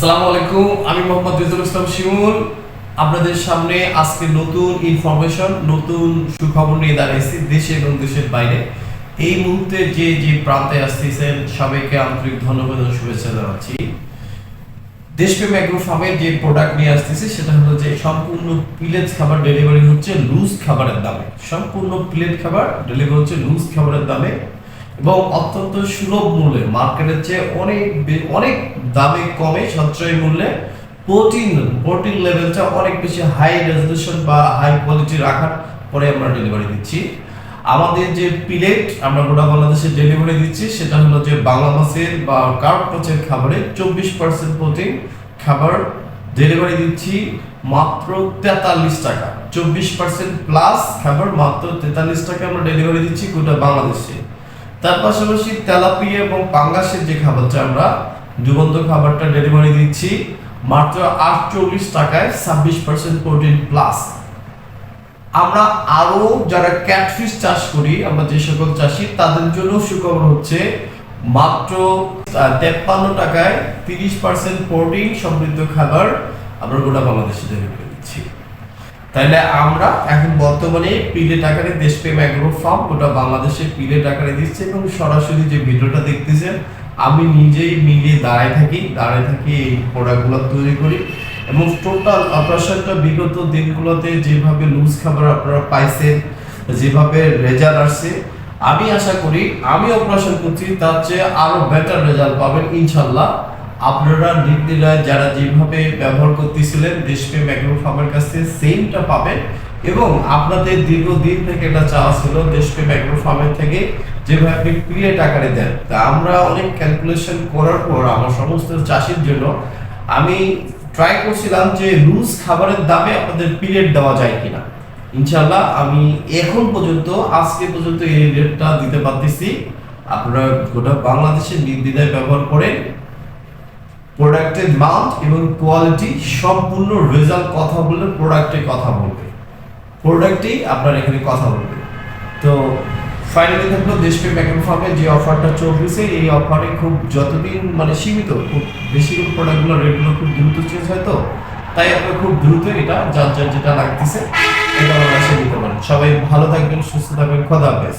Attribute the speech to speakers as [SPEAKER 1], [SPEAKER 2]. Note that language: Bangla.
[SPEAKER 1] আসসালামু আলাইকুম, আমি মোহাম্মদ রিজুল ইসলাম শিমুল। আপনাদের সামনে আজকে নতুন ইনফরমেশন নতুন সুখবর নিয়ে দাঁড়িয়েছি দেশে এবং দেশের বাইরে। এই মুহূর্তে যে যে প্রান্তে আসতেছেন, সবাইকে আন্তরিক ধন্যবাদ ও শুভেচ্ছা জানাচ্ছি। দেশপ্রেম অ্যাগ্রো ফার্মের যে প্রোডাক্ট নিয়ে আসতেছে, সেটা হলো যে সম্পূর্ণ প্লেট খাবার ডেলিভারি হচ্ছে লুজ খাবারের দামে। সম্পূর্ণ প্লেট খাবার ডেলিভারি হচ্ছে লুজ খাবারের দামে। এবং অত্যন্ত সুলভ মূল্যে মার্কেটের চেয়ে অনেক অনেক দামে কমে সাশ্রয়ী মূল্যে প্রোটিন প্রোটিন লেভেলটা অনেক বেশি হাই রেজলিউশন বা হাই কোয়ালিটি রাখার পরে আমরা ডেলিভারি দিচ্ছি। আমাদের যে প্লেট আমরা গোটা বাংলাদেশে ডেলিভারি দিচ্ছি, সেটা হলো যে বাংলা মাছের বা কার্প মাছের খাবারে চব্বিশ পার্সেন্ট প্রোটিন খাবার ডেলিভারি দিচ্ছি মাত্র তেতাল্লিশ টাকা। চব্বিশ পার্সেন্ট প্লাস খাবার মাত্র তেতাল্লিশ টাকা আমরা ডেলিভারি দিচ্ছি গোটা বাংলাদেশে। তার পাশাপাশি তেলাপিয়া এবং পাঙ্গাসের যে খাবারটা আমরা ডুবন্ত খাবারটা ডেলিভারি দিচ্ছি, মাত্র আটচল্লিশ টাকায় ছাব্বিশ পার্সেন্ট প্রোটিন প্লাস আমরা আরও যারা ক্যাটফিশ চাষ করি, আমরা যে সকল চাষি, তাদের জন্য সুখবর হচ্ছে মাত্র তেপ্পান্ন টাকায় তিরিশ পার্সেন্ট প্রোটিন সমৃদ্ধ খাবার আমরা গোটা বাংলাদেশে ডেলিভারি দিচ্ছি। তাহলে আমরা এখন বর্তমানে পিলেট আকারে দেশপ্রেম অ্যাগ্রো ফার্ম গোটা বাংলাদেশে পিলেট আকারে দিচ্ছে এবং সরাসরি যে ভিডিওটা দেখতেছেন, আমি নিজেই মিলিয়ে দাঁড়ায় থাকি দাঁড়ায় থাকি এই প্রোডাক্টগুলো তৈরি করি এবং টোটাল অপারেশনটা বিগত দিনগুলোতে যেভাবে লুজ খাবার আপনারা পাইছেন, যেভাবে রেজাল্ট আসছে, আমি আশা করি, আমি অপারেশন করছি, তার চেয়ে আরও বেটার রেজাল্ট পাবেন, ইনশাল্লাহ। আপনারা নির্দিরায় যারা যেভাবে ব্যবহার করতেছিলেন দেশপ্রেম অ্যাগ্রো ফার্মের কাছ সেমটা পাবেন এবং আপনাদের দীর্ঘদিন থেকে এটা চাওয়া ছিল দেশপ্রেম অ্যাগ্রো ফার্মের থেকে, যেভাবে আপনি আকারে দেন। তা আমরা অনেক ক্যালকুলেশন করার পর আমার সমস্ত চাষির জন্য আমি ট্রাই করছিলাম যে লুজ খাবারের দামে আপনাদের পিরিয়ড দেওয়া যায় কিনা। ইনশাল্লাহ আমি এখন পর্যন্ত, আজকে পর্যন্ত এই রেটটা দিতে পারতেছি। আপনারা গোটা বাংলাদেশে নির্দ্বিধায় ব্যবহার করেন। প্রোডাক্টের মান এবং কোয়ালিটি সম্পূর্ণ রেজাল্ট কথা বললে প্রোডাক্টে কথা বলবে। প্রোডাক্টেই আপনার এখানে কথা বলবে। তো ফাইনালি থাকল দেশপ্রেম অ্যাগ্রো ফার্মের যে অফারটা চলতেছে, এই অফারে খুব যতদিন মানে সীমিত, খুব বেশি প্রোডাক্টগুলো রেটগুলো খুব দ্রুত চেঞ্জ হয় তো, তাই আপনার খুব দ্রুত এটা যার যার যেটা লাগতেছে, এটা আমরা নিতে পারেন সবাই ভালো থাকবেন, সুস্থ থাকবেন, খোদা হাফেজ।